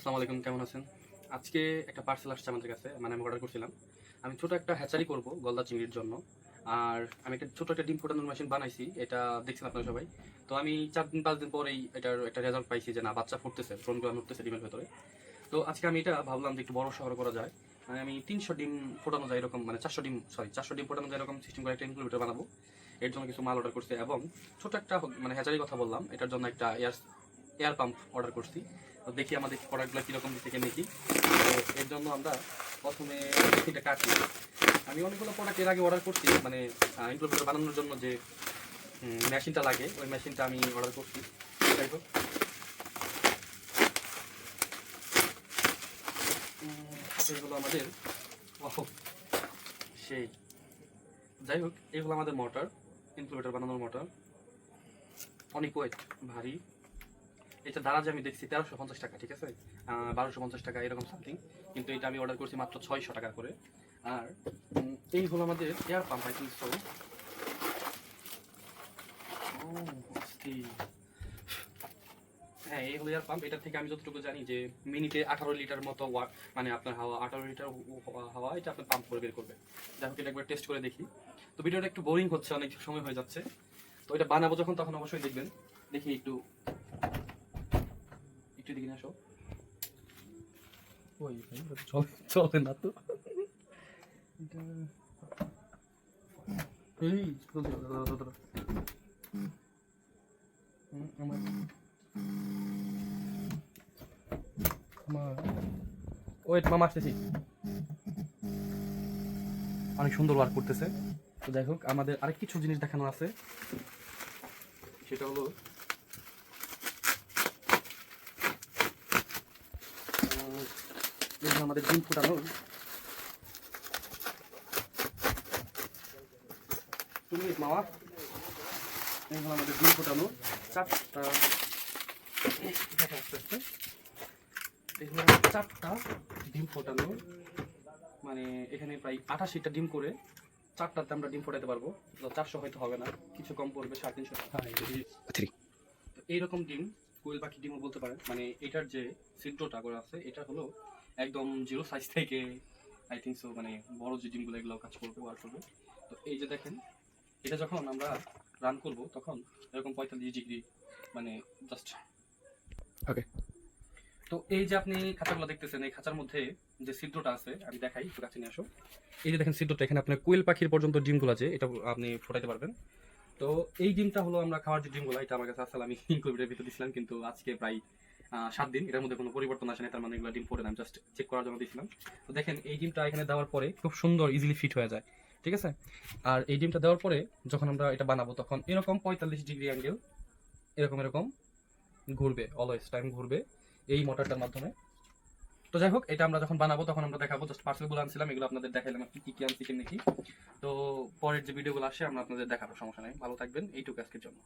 আসসালামু আলাইকুম, কেমন আছেন? আজকে একটা পার্সেল আসছে আমাদের কাছে মানে আমি অর্ডার করছিলাম। আমি ছোট একটা হ্যাচারি করব গলদা চিংড়ির জন্য। আর আমি একটা ছোট একটা ডিম ফোটানোর মেশিন বানাইছি, এটা দেখছেন আপনারা সবাই। তো আমি চার দিন, পাঁচ দিন পরেই এটার একটা রেজাল্ট পাইছি যে না, বাচ্চা ফুটতেছে ফ্রনগুলো উঠতেছে ডিমের ভেতরে। তো আজকে আমি এটা ভাবলাম যে একটু বড় শহর করা যায়। মানে আমি তিনশো ডিম ফোটানো যায় এরকম মানে চারশো ডিম সরি চারশো ডিম ফোটানো যায় এরকম সিস্টেম করে একটা ইনকিউবেটর বানাবো। এর জন্য কিছু মাল অর্ডার করছে এবং ছোট একটা মানে হ্যাচারি কথা বললাম, এটার জন্য একটা এয়ার এয়ার পাম্প অর্ডার করছি। তো দেখি আমাদের প্রোডাক্টগুলো কীরকম থেকে দেখি তো এর জন্য আমরা প্রথমে মেশিনটা কাটছি। আমি অনেকগুলো প্রোডাক্টের আগে অর্ডার করছি মানে ইনক্লুড বানানোর জন্য যে মেশিনটা লাগে, ওই মেশিনটা আমি অর্ডার করছি। যাই হোক এগুলো আমাদের সেই। যাই হোক, এগুলো আমাদের মোটর ইনক্লুবেটার বানানোর মোটর অনেক ওয়েট ভারী। এটা দারাজে আমি দেখছি তেরোশো পঞ্চাশ টাকা, ঠিক আছে? বারোশো পঞ্চাশ টাকা, এরকম সামথিং কিন্তু এটা আমি অর্ডার করছি মাত্র ছয়শো টাকা করে। আর এই হলো আমাদের এয়ার পাম্প আই থিঙ্ক হ্যাঁ এই হলো এয়ার পাম্প এটা থেকে আমি যতটুকু জানি যে মিনিটে আঠারো লিটার মতো মানে আপনার হাওয়া, আঠারো লিটার হাওয়া এটা আপনার পাম্প করে বের করবে। যাই হোক, এটা একবার টেস্ট করে দেখি। তো ভিডিওটা একটু বোরিং হচ্ছে, অনেক সময় হয়ে যাচ্ছে। তো এটা বানাবো যখন, তখন অবশ্যই দেখবেন। দেখি একটু। একটু দিকে আসো। ওই চলে চলে না তো। এই আমার ওয়েট মামা আসতেছি। অনেক সুন্দর ওয়ার্ক করতেছে। তো যাই হোক আমাদের আরেক কিছু জিনিস দেখানো আছে। সেটা হলো যে আমাদের ডিম ফুটানো। তুমি মামা এই হলো আমাদের ডিম ফুটানো। চারটা। দেখা আস্তে আস্তে চারটা ডিম ফোটানো। মানে এখানে প্রায় আঠাশিটা ডিম করে চারটাতে আমরা ডিম ফোটাতে পারব। চারশো হয়তো হবে না কিছু কম পড়বে সাড়ে তিনশো। তো এইরকম ডিম কোয়েল পাখি ডিমও বলতে পারেন মানে এটার যে ছিদ্রটা করা আছে এটা হলো একদম জিরো সাইজ থেকে আই থিঙ্ক সো মানে বড় যে ডিমগুলো এগুলো কাজ করবে ওয়ার্ক করবে। তো এই যে দেখেন এটা যখন আমরা রান করব তখন এরকম পঁয়তাল্লিশ ডিগ্রি মানে জাস্ট Okay. তো এই যে আপনি খাঁচাগুলো দেখতেছেন এই খাঁচার মধ্যে যে ছিদ্রটা আছে আমি দেখাই একটু কাছে নিয়ে আসো। এই যে দেখেন ছিদ্রটা এখানে আপনার কোয়েল পাখির পর্যন্ত ডিমগুলো আছে এটা আপনি ফোটাইতে পারবেন। তো এই ডিমটা হলো আমরা খাওয়ার যে ডিমগুলো এটা আমার কাছে আসলে আমি ইনকিউবেটরের ভিতরে দিয়েছিলাম কিন্তু আজকে প্রায় সাত দিন। এটার মধ্যে কোনো পরিবর্তন আসে না তার মানে এগুলো ডিম না, আমি জাস্ট চেক করার জন্য দিয়েছিলাম তো দেখেন, এই ডিমটা এখানে দেওয়ার পরে খুব সুন্দর ইজিলি ফিট হয়ে যায়, ঠিক আছে? আর এই ডিমটা দেওয়ার পরে যখন আমরা এটা বানাবো, তখন এরকম পঁয়তাল্লিশ ডিগ্রি অ্যাঙ্গেল এরকম এরকম ঘুরবে অলওয়েজ টাইম ঘুরবে, এই মোটরটার মাধ্যমে। তো যাই হোক, এটা আমরা যখন বানাবো, তখন আমরা দেখাবো জাস্ট পার্সেলগুলো আনছিলাম, এগুলো আপনাদের দেখাইলাম কি কি আনছি, কি তো পরের যে ভিডিওগুলো আসে, আমরা আপনাদের দেখাবো, সমস্যা নেই। ভালো থাকবেন, এইটুকু আজকের জন্য।